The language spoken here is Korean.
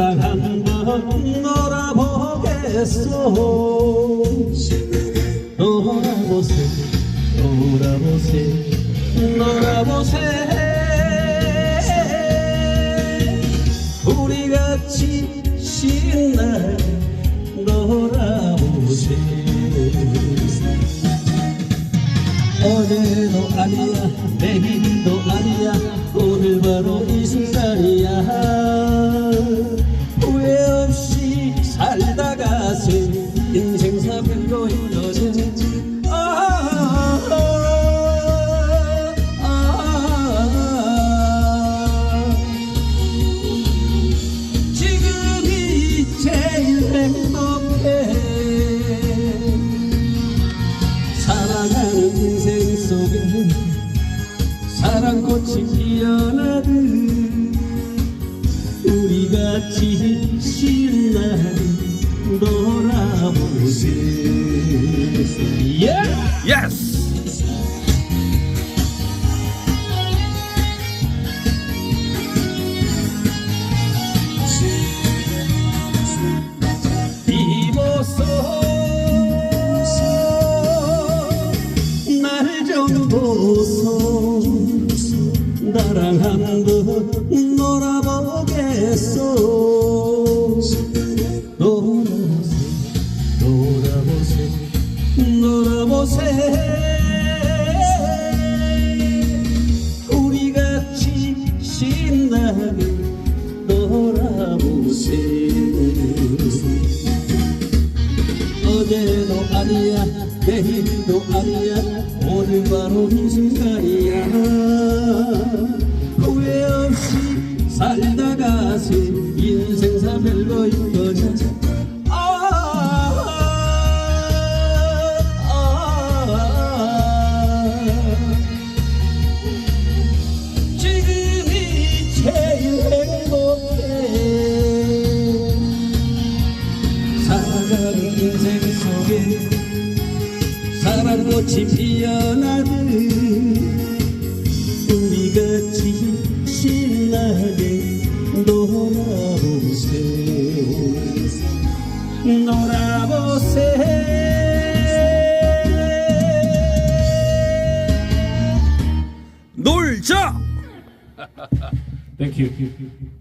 나랑 한번 놀아보겠소. 놀아보세 놀아보세 놀아보세. 우리 같이 신나게 놀아보세. 어제도 아니야 내일 사랑 꽃이 피어나듯 우리 같이 신나게 놀아보세 yeah! 예 나랑 한번 놀아보겠소. 놀아보세 놀아보세 놀아보세 우리 같이 신나게 놀아보세 어제도 아니야 내일도 아니야. 오늘 바로 이 순간이야 꽃이 피어나듯 우리 같이 신나게 놀아보세. 놀아보세. 놀자! You.